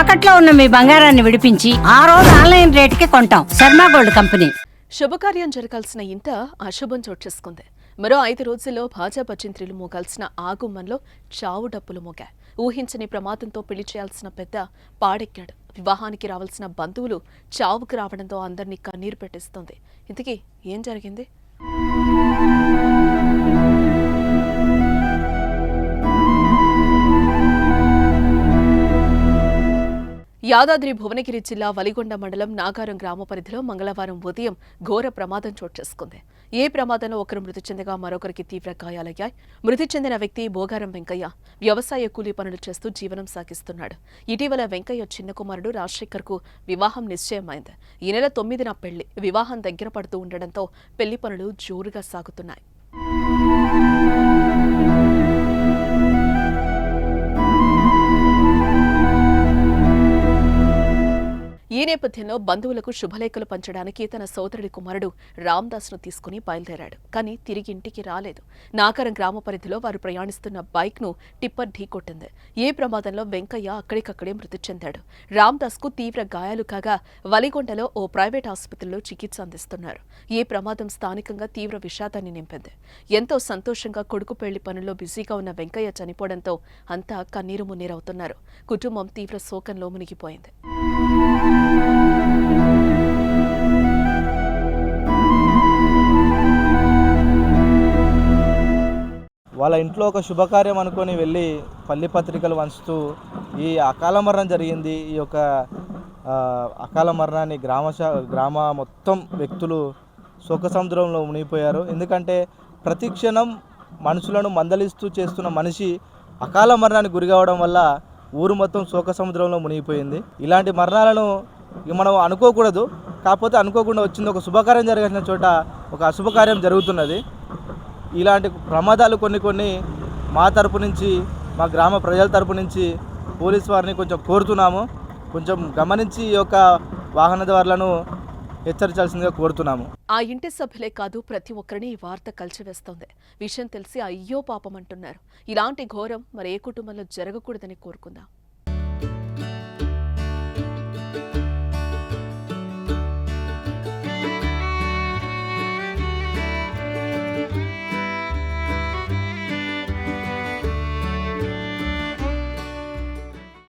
తాకట్లో ఉన్న మీ బంగారాన్ని విడిపించి ఆ రోజు ఆన్లైన్ రేటుకి కొంటాం. Sharma gold company. శుభకార్యం జరగాల్సిన ఇంత అశుభం చోటు చేసుకుంది. మరో ఐదు రోజుల్లో భాజపా చింత్రులు మోగాల్సిన ఆగుమ్మంలో చావు డప్పులు మోగాయి. ఊహించని ప్రమాదంతో పెళ్ళి చేయాల్సిన పెద్ద పాడెక్కాడు. వివాహానికి రావాల్సిన బంధువులు చావుకు రావడంతో అందరినీ కన్నీరు పెట్టిస్తోంది. ఇంతకీ ఏం జరిగింది? యాదాద్రి భువనగిరి జిల్లా వలిగొండ మండలం నాగారం గ్రామ పరిధిలో మంగళవారం ఉదయం ఘోర ప్రమాదం చోటు చేసుకుంది. ఏ ప్రమాదంలో ఒకరు మృతి చెందగా మరొకరికి తీవ్ర గాయాలయ్యాయి. మృతి చెందిన వ్యక్తి బోగారం వెంకయ్య వ్యవసాయ కూలీ పనులు చేస్తూ జీవనం సాగిస్తున్నాడు. ఇటీవల వెంకయ్య చిన్న కుమారుడు రాజశేఖర్కు వివాహం నిశ్చయమైంది. ఈ నెల తొమ్మిదిన పెళ్ళి. వివాహం దగ్గర పడుతూ ఉండడంతో పెళ్ళి పనులు జోరుగా సాగుతున్నాయి. ఈ నేపథ్యంలో బంధువులకు శుభలేఖలు పంచడానికి తన సోదరుడి కుమారుడు రామ్దాస్ను తీసుకుని బయలుదేరాడు. కానీ తిరిగి ఇంటికి రాలేదు. నాకరం గ్రామ పరిధిలో వారు ప్రయాణిస్తున్న బైక్ను టిప్పర్ ఢీకొట్టింది ఏ ప్రమాదంలో వెంకయ్య అక్కడికక్కడే మృతి చెందాడు. రామ్దాస్కు తీవ్ర గాయాలు కాగా వలిగొండలో ఓ ప్రైవేట్ ఆసుపత్రిలో చికిత్స అందిస్తున్నారు. ఈ ప్రమాదం స్థానికంగా తీవ్ర విషాదాన్ని నింపింది. ఎంతో సంతోషంగా కొడుకు పెళ్ళి పనుల్లో బిజీగా ఉన్న వెంకయ్య చనిపోవడంతో అంతా కన్నీరు మున్నీరవుతున్నారు. కుటుంబం తీవ్ర శోకంలో మునిగిపోయింది. వాళ్ళ ఇంట్లో ఒక శుభకార్యం అనుకొని వెళ్ళి పల్లి పత్రికలు వంచుతూ ఈ అకాల మరణం జరిగింది. ఈ యొక్క అకాల మరణాన్ని గ్రామ గ్రామ మొత్తం వ్యక్తులు శోక సముద్రంలో మునిగిపోయారు. ఎందుకంటే ప్రతి క్షణం మనుషులను మందలిస్తూ చేస్తున్న మనిషి అకాల మరణానికి గురి కావడం వల్ల ఊరు మొత్తం శోక సముద్రంలో మునిగిపోయింది. ఇలాంటి మరణాలను మనం అనుకోకూడదు. కాకపోతే అనుకోకుండా వచ్చింది. ఒక శుభకార్యం జరగాల్సిన చోట ఒక అశుభకార్యం జరుగుతున్నది. ఇలాంటి ప్రమాదాలు కొన్ని కొన్ని మా తరపు నుంచి మా గ్రామ ప్రజల తరపు నుంచి పోలీస్ వారిని కొంచెం కోరుతున్నాము. కొంచెం గమనించి ఈ యొక్క వాహనదారులను హెచ్చరించాల్సిందిగా కోరుతున్నాము. ఆ ఇంటి సభ్యులే కాదు ప్రతి ఒక్కరిని ఈ వార్త కలిసివేస్తోంది విషయం తెలిసి అయ్యో పాపం అంటున్నారు. ఇలాంటి ఘోరం మరి ఏ కుటుంబంలో జరగకూడదని కోరుకుందాం.